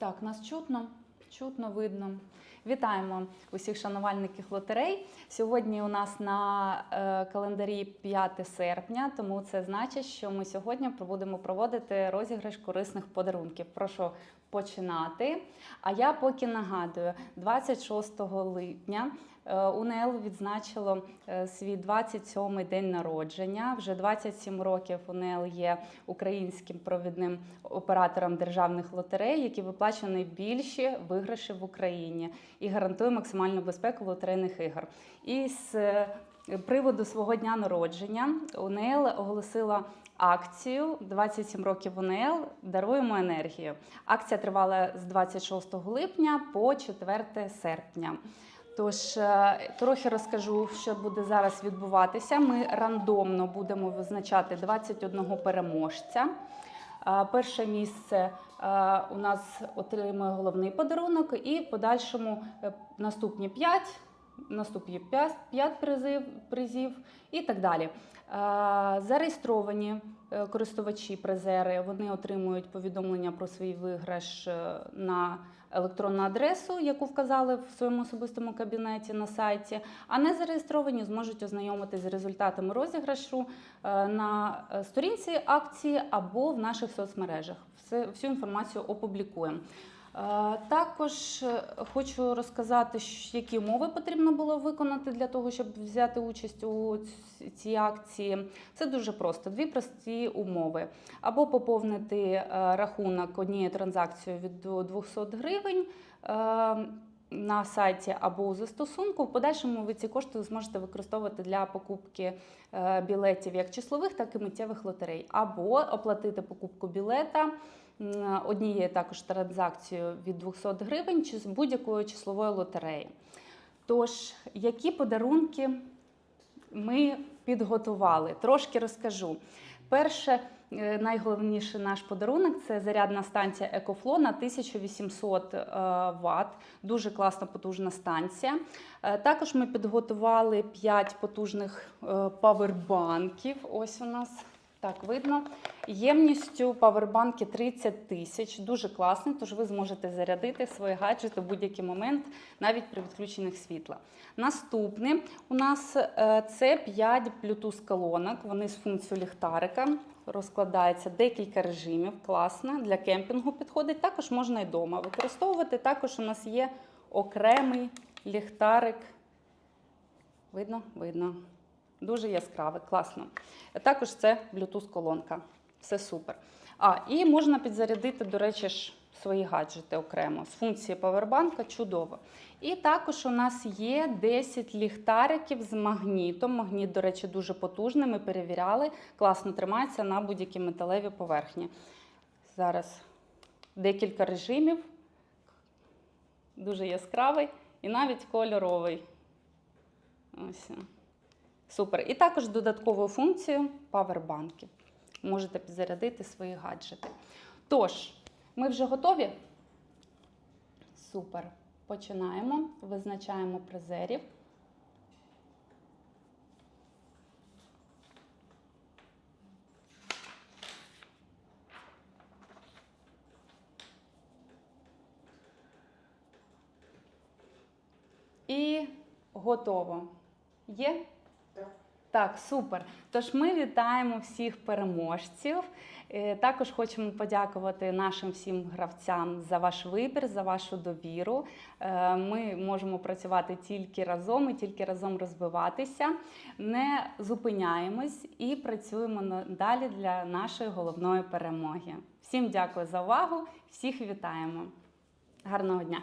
Так, нас чутно, чутно, видно. Вітаємо усіх шанувальників лотерей. Сьогодні у нас на е, календарі 5 серпня, тому це значить, що ми сьогодні будемо проводити розіграш корисних подарунків. Прошу починати. А я поки нагадую, 26 липня УНЛ відзначило е, свій 27-й день народження. Вже 27 років УНЛ є українським провідним оператором державних лотерей, які виплачують найбільші виграші в Україні і гарантує максимальну безпеку лотерейних ігор. І з е, приводу свого дня народження УНЛ оголосила акцію 27 років УНЛ Даруємо енергію. Акція тривала з 26 липня по 4 серпня. Тож е, трохи розкажу, що буде зараз відбуватися. Ми рандомно будемо визначати 21 переможця. Е, Перше місце е, у нас отримує головний подарунок, і в подальшому наступні 5, наступні 5, 5 призів, призів і так далі. Е, Зареєстровані е, користувачі призери вони отримують повідомлення про свій виграш е, на електронну адресу, яку вказали в своєму особистому кабінеті на сайті. А не зареєстровані зможуть ознайомитися з результатами розіграшу на сторінці акції або в наших соцмережах. Всю інформацію опублікуємо. Також е, хочу розказати, які умови потрібно було виконати для того, щоб взяти участь у цій акції. Це дуже просто: дві прості умови: або поповнити е, рахунок однією транзакцією від 200 гривень. е, На сайті або у застосунку, в подальшому ви ці кошти зможете використовувати для покупки білетів як числових, так і миттєвих лотерей, або оплатити покупку білета м, однією також транзакцією від 200 гривень чи з будь-якої числової лотереї. Тож, які подарунки ми підготували? Трошки розкажу. Перше, е, найголовніший наш подарунок це зарядна станція Екофло на 1800 е, Вт. Дуже класна потужна станція. Е, Також ми підготували 5 потужних е, павербанків. Ось у нас так видно. Ємністю павербанки 30 тисяч. Дуже класний, тож ви зможете зарядити свої гаджети в будь-який момент, навіть при відключеннях світла. Наступне у нас е, це 5 Bluetooth колонок. Вони з функцією ліхтарика. Розкладається декілька режимів. Класно. Для кемпінгу підходить. Також можна і вдома використовувати. Також у нас є окремий ліхтарик. Видно? Видно. Дуже яскраве, класно. Також це Bluetooth-колонка. Все супер. А, і можна підзарядити, до речі, ж свої гаджети окремо. З функції павербанка чудово. І також у нас є 10 ліхтариків з магнітом. Магніт, до речі, дуже потужний. Ми перевіряли. Класно тримається на будь-якій металевій поверхні. Зараз декілька режимів. Дуже яскравий і навіть кольоровий. Ось. Супер. І також додатковою функцією павербанки. Можете підзарядити свої гаджети. Тож, ми вже готові? Супер. Починаємо. Визначаємо призерів. І готово. Є? Так, супер. Тож ми вітаємо всіх переможців. Е, Також хочемо подякувати нашим всім гравцям за ваш вибір, за вашу довіру. Е, Ми можемо працювати тільки разом і тільки разом розвиватися. Не зупиняємось і працюємо надалі для нашої головної перемоги. Всім дякую за увагу, всіх вітаємо. Гарного дня!